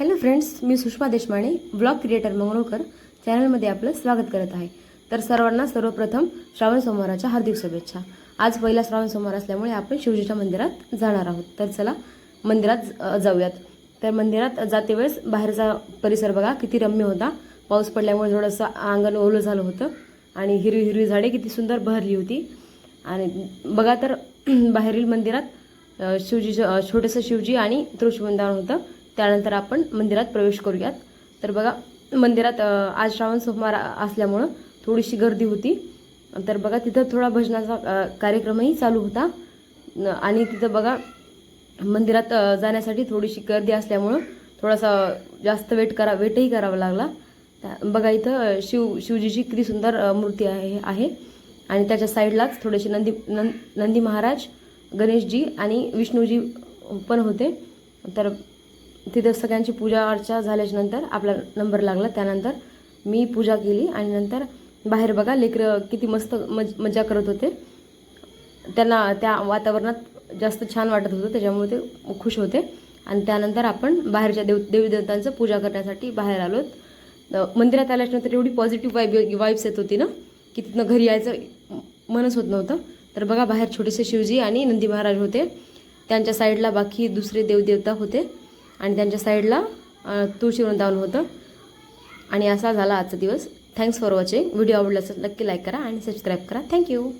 Hello friends मी Sushma Deshmane blog creator Mangalurkar चॅनलमध्ये आपलं स्वागत करत आहे. तर सर्वांना सर्वप्रथम श्रावण सोमवाराच्या हार्दिक शुभेच्छा. आज पहिला श्रावण सोमवार असल्यामुळे आपण शिवजीच्या मंदिरात जाणार आहोत. तर चला मंदिरात जाऊयात. तर मंदिरात जाते वेळेस बाहेरचा परिसर बघा किती रम्य होता. पाऊस पडल्यामुळे थोडंसं अंगण ओलं झालं होतं आणि हिरवी हिरवी झाडे किती सुंदर बहरली होती. आणि बघा तर बाहेरील मंदिरात शिवजीचं छोटंसं शिवजी आणि तुळशीवृंदावन होतं. त्यानंतर आपण मंदिरात प्रवेश करूयात. तर बघा मंदिरात आज श्रावण सोमवार असल्यामुळं थोडीशी गर्दी होती. तर बघा तिथं थोडा भजनाचा कार्यक्रमही चालू होता. न- आणि तिथं बघा मंदिरात जाण्यासाठी थोडीशी गर्दी असल्यामुळं थोडासा जास्त वेट करा वेटही करावा लागला. बघा इथं शिव शिवजीची किती सुंदर मूर्ती आहे आहे. आणि त्याच्या साईडलाच थोडेसे नंदी नंद नंदी महाराज गणेशजी आणि विष्णूजी पण होते. तर तिथं सगळ्यांची पूजा अर्चा झाल्याच्यानंतर आपला नंबर लागला. त्यानंतर मी पूजा केली आणि नंतर बाहेर बघा लेकरं किती मस्त मज मजा करत होते. त्यांना त्या वातावरणात जास्त छान वाटत होतं त्याच्यामुळे ते खुश होते. आणि त्यानंतर आपण बाहेरच्या देव देवी देवतांचं पूजा करण्यासाठी बाहेर आलो मंदिरात आल्याच्यानंतर एवढी पॉझिटिव्ह वाईब वाईब्स येत होती ना की तिथनं घरी यायचं मनच होत नव्हतं. तर बघा बाहेर छोटेसे शिवजी आणि नंदी महाराज होते. त्यांच्या साईडला बाकी दुसरे देवदेवता होते. आणि त्यांच्या साईडला तुळशी वृंदावन होतं. आणि असा झाला आजचा दिवस. थँक्स फॉर वॉचिंग व्हिडिओ आवडला असेल नक्की लाईक करा आणि सबस्क्राईब करा. थँक्यू